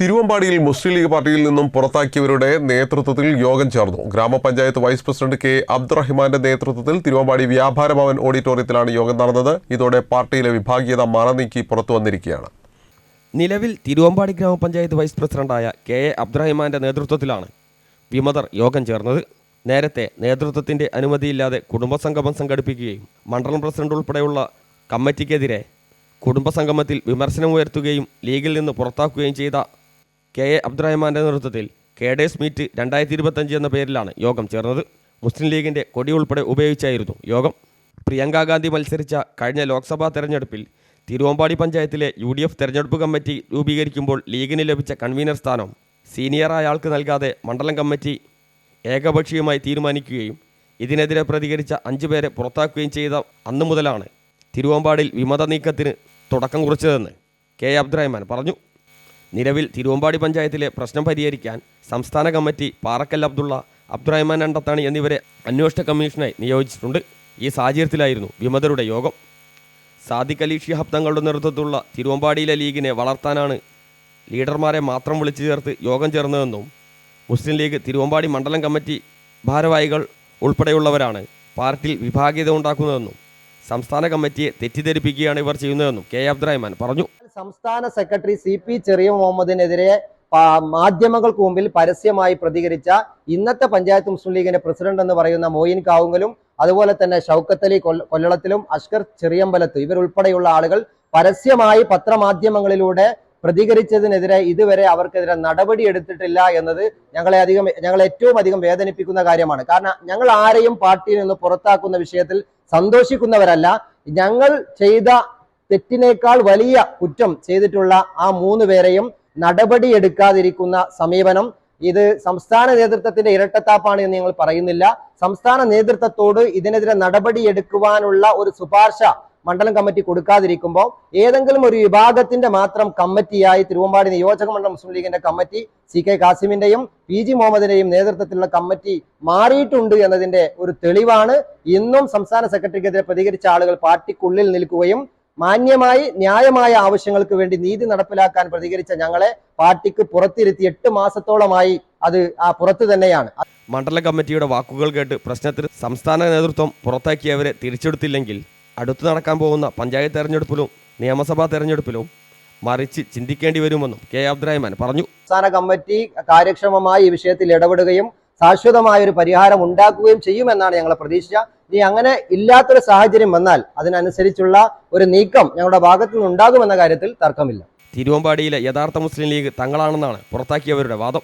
തിരുവമ്പാടിയിൽ മുസ്ലിം league പാർട്ടിയിൽ നിന്നും പുറത്താക്കിയവരുടെ നേതൃത്വത്തിൽ യോഗം ചേർന്നു. ഗ്രാമപഞ്ചായത്ത് വൈസ് പ്രസിഡന്റ് കെ അബ്ദുറഹിമാന്റെ നേതൃത്വത്തിൽ തിരുവമ്പാടി വ്യാപാര ഭവൻ ഓഡിറ്റോറിയത്തിലാണ് യോഗം നടന്നത്. ഇതോടെ പാർട്ടിയിലെ വിഭാഗീയത മറനീക്കി പുറത്തു വന്നിരിക്കുകയാണ്. നിലവിൽ തിരുവമ്പാടി ഗ്രാമപഞ്ചായത്ത് വൈസ് പ്രസിഡന്റായ കെ എ അബ്ദുറഹിമാന്റെ നേതൃത്വത്തിലാണ് വിമതർ യോഗം ചേർന്നത്. നേരത്തെ നേതൃത്വത്തിന്റെ അനുമതിയില്ലാതെ കുടുംബസംഗമം സംഘടിപ്പിക്കുകയും മണ്ഡലം പ്രസിഡന്റ് ഉൾപ്പെടെയുള്ള കമ്മിറ്റിക്കെതിരെ കുടുംബസംഗമത്തിൽ വിമർശനം ഉയർത്തുകയും ലീഗിൽ നിന്ന് പുറത്താക്കുകയും ചെയ്ത കെ എ അബ്ദുറഹ്മാന്റെ നേതൃത്വത്തിൽ കേഡേഴ്സ് മീറ്റ് രണ്ടായിരത്തി ഇരുപത്തഞ്ച് എന്ന പേരിലാണ് യോഗം ചേർന്നത്. മുസ്ലിം ലീഗിന്റെ കൊടി ഉൾപ്പെടെ ഉപയോഗിച്ചായിരുന്നു യോഗം. പ്രിയങ്ക ഗാന്ധി മത്സരിച്ച കഴിഞ്ഞ ലോക്സഭാ തെരഞ്ഞെടുപ്പിൽ തിരുവമ്പാടി പഞ്ചായത്തിലെ യു ഡി എഫ് തെരഞ്ഞെടുപ്പ് കമ്മിറ്റി രൂപീകരിക്കുമ്പോൾ ലീഗിന് ലഭിച്ച കൺവീനർ സ്ഥാനം സീനിയറായ ആൾക്ക് നൽകാതെ മണ്ഡലം കമ്മിറ്റി ഏകപക്ഷീയമായി തീരുമാനിക്കുകയും ഇതിനെതിരെ പ്രതികരിച്ച അഞ്ചു പേരെ പുറത്താക്കുകയും ചെയ്ത അന്നു മുതലാണ് തിരുവമ്പാടിൽ വിമത നീക്കത്തിന് തുടക്കം കുറിച്ചതെന്ന് കെ അബ്ദുറഹ്മാൻ പറഞ്ഞു. നിലവിൽ തിരുവമ്പാടി പഞ്ചായത്തിലെ പ്രശ്നം പരിഹരിക്കാൻ സംസ്ഥാന കമ്മിറ്റി പാറക്കൽ അബ്ദുള്ള അബ്ദുറഹ്മാൻ അണ്ടത്താണി എന്നിവരെ അന്വേഷണ കമ്മീഷനായി നിയോഗിച്ചിട്ടുണ്ട്. ഈ സാഹചര്യത്തിലായിരുന്നു വിമതരുടെ യോഗം. സാദിഖ് അലി ഷിഹാബ് തങ്ങളുടെ നേതൃത്വത്തിലുള്ള തിരുവമ്പാടിയിലെ ലീഗിനെ വളർത്താനാണ് ലീഡർമാരെ മാത്രം വിളിച്ചു ചേർത്ത് യോഗം ചേർന്നതെന്നും മുസ്ലിം ലീഗ് തിരുവമ്പാടി മണ്ഡലം കമ്മിറ്റി ഭാരവാഹികൾ ഉൾപ്പെടെയുള്ളവരാണ് പാർട്ടിയിൽ വിഭാഗീയത ഉണ്ടാക്കുന്നതെന്നും സംസ്ഥാന കമ്മിറ്റിയെ തെറ്റിദ്ധരിപ്പിക്കുകയാണ് ഇവർ ചെയ്യുന്നതെന്നും കെ അബ്ദുറഹ്മാൻ പറഞ്ഞു. സംസ്ഥാന സെക്രട്ടറി സി പി ചെറിയ മുഹമ്മദിനെതിരെ മാധ്യമങ്ങൾക്ക് മുമ്പിൽ പരസ്യമായി പ്രതികരിച്ച ഇന്നത്തെ പഞ്ചായത്ത് മുസ്ലിം ലീഗിന്റെ പ്രസിഡന്റ് എന്ന് പറയുന്ന മോയിൻ കാവുങ്കലും അതുപോലെ തന്നെ ഷൗക്കത്ത് അലി കൊല്ല- കൊല്ലളത്തിലും അഷ്കർ ചെറിയമ്പലത്തും ഇവരുൾപ്പെടെയുള്ള ആളുകൾ പരസ്യമായി പത്രമാധ്യമങ്ങളിലൂടെ പ്രതികരിച്ചതിനെതിരെ ഇതുവരെ അവർക്കെതിരെ നടപടി എടുത്തിട്ടില്ല എന്നത് ഞങ്ങളെ അധികം ഞങ്ങളെ ഏറ്റവും അധികം വേദനിപ്പിക്കുന്ന കാര്യമാണ്. കാരണം ഞങ്ങൾ ആരെയും പാർട്ടിയിൽ നിന്ന് പുറത്താക്കുന്ന വിഷയത്തിൽ സന്തോഷിക്കുന്നവരല്ല. ഞങ്ങൾ ചെയ്ത തെറ്റിനേക്കാൾ വലിയ കുറ്റം ചെയ്തിട്ടുള്ള ആ മൂന്ന് പേരെയും നടപടി എടുക്കാതിരിക്കുന്ന സമീപനം. ഇത് സംസ്ഥാന നേതൃത്വത്തിന്റെ ഇരട്ടത്താപ്പാണ് എന്ന് ഞങ്ങൾ പറയുന്നില്ല. സംസ്ഥാന നേതൃത്വത്തോട് ഇതിനെതിരെ നടപടി എടുക്കുവാനുള്ള ഒരു ശുപാർശ മണ്ഡലം കമ്മിറ്റി കൊടുക്കാതിരിക്കുമ്പോൾ ഏതെങ്കിലും ഒരു വിഭാഗത്തിന്റെ മാത്രം കമ്മിറ്റിയായി തിരുവമ്പാടി നിയോജക മണ്ഡലം മുസ്ലിം ലീഗിന്റെ കമ്മിറ്റി സി കെ കാസിമിന്റെയും പി ജി മുഹമ്മദിന്റെയും നേതൃത്വത്തിലുള്ള കമ്മിറ്റി മാറിയിട്ടുണ്ട് എന്നതിന്റെ ഒരു തെളിവാണ്. ഇന്നും സംസ്ഥാന സെക്രട്ടറിക്കെതിരെ പ്രതികരിച്ച ആളുകൾ പാർട്ടിക്കുള്ളിൽ നിൽക്കുകയും മാന്യമായി ന്യായമായ ആവശ്യങ്ങൾക്ക് വേണ്ടി നീതി നടപ്പിലാക്കാൻ പ്രതികരിച്ച ഞങ്ങളെ പാർട്ടിക്ക് പുറത്തിരുത്തി എട്ട് മാസത്തോളമായി അത് ആ പുറത്ത് തന്നെയാണ്. മണ്ഡല കമ്മിറ്റിയുടെ വാക്കുകൾ കേട്ട് പ്രശ്നത്തിന് സംസ്ഥാന നേതൃത്വം പുറത്താക്കിയവരെ തിരിച്ചെടുത്തില്ലെങ്കിൽ അടുത്തു നടക്കാൻ പോകുന്ന പഞ്ചായത്ത് തെരഞ്ഞെടുപ്പിലും നിയമസഭാ തെരഞ്ഞെടുപ്പിലും മറിച്ച് ചിന്തിക്കേണ്ടി വരുമെന്നും കെ അബ്ദുറഹ്മാൻ പറഞ്ഞു. സംസ്ഥാന കമ്മിറ്റി കാര്യക്ഷമമായി ഈ വിഷയത്തിൽ ഇടപെടുകയും ശാശ്വതമായ ഒരു പരിഹാരം ഉണ്ടാക്കുകയും ചെയ്യുമെന്നാണ് ഞങ്ങളെ പ്രതീക്ഷ ഇനി അങ്ങനെ ഇല്ലാത്തൊരു സാഹചര്യം വന്നാൽ അതിനനുസരിച്ചുള്ള ഒരു നീക്കം ഞങ്ങളുടെ ഭാഗത്തു നിന്ന് ഉണ്ടാകുമെന്ന കാര്യത്തിൽ തർക്കമില്ല. തിരുവമ്പാടിയിലെ യഥാർത്ഥ മുസ്ലിം ലീഗ് തങ്ങളാണെന്നാണ് പുറത്താക്കിയവരുടെ വാദം.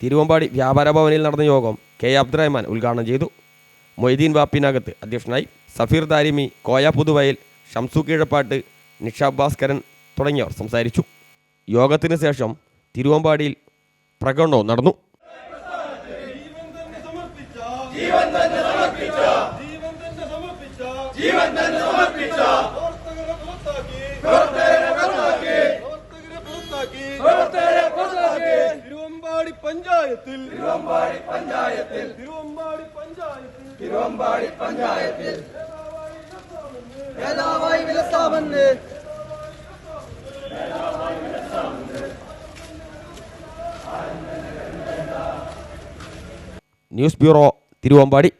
തിരുവമ്പാടി വ്യാപാര ഭവനിൽ നടന്ന യോഗം കെ അബ്ദുറഹ്മാൻ ഉദ്ഘാടനം ചെയ്തു. മൊയ്തീൻ വാപ്പിനകത്ത് അധ്യക്ഷനായി സഫീർ താരിമി കോയ പുതുവയൽ ഷംസു കീഴപ്പാട്ട് നിഷാബ് ഭാസ്കരൻ തുടങ്ങിയവർ സംസാരിച്ചു. യോഗത്തിന് ശേഷം തിരുവമ്പാടിയിൽ പ്രകടനവും നടന്നു ജീവൻ തന്നെ സമർപ്പിച്ച ജീവൻ തന്നെ സമർപ്പിച്ച തിരുവമ്പാടി പഞ്ചായത്തിൽ. തിരുവമ്പാടി പഞ്ചായത്തിൽ. തിരുവമ്പാടി പഞ്ചായത്തിൽ. തിരുവമ്പാടി പഞ്ചായത്തിൽ. നേതാവായി വിലസാമെന്ന്. News bureau Thiruvambady.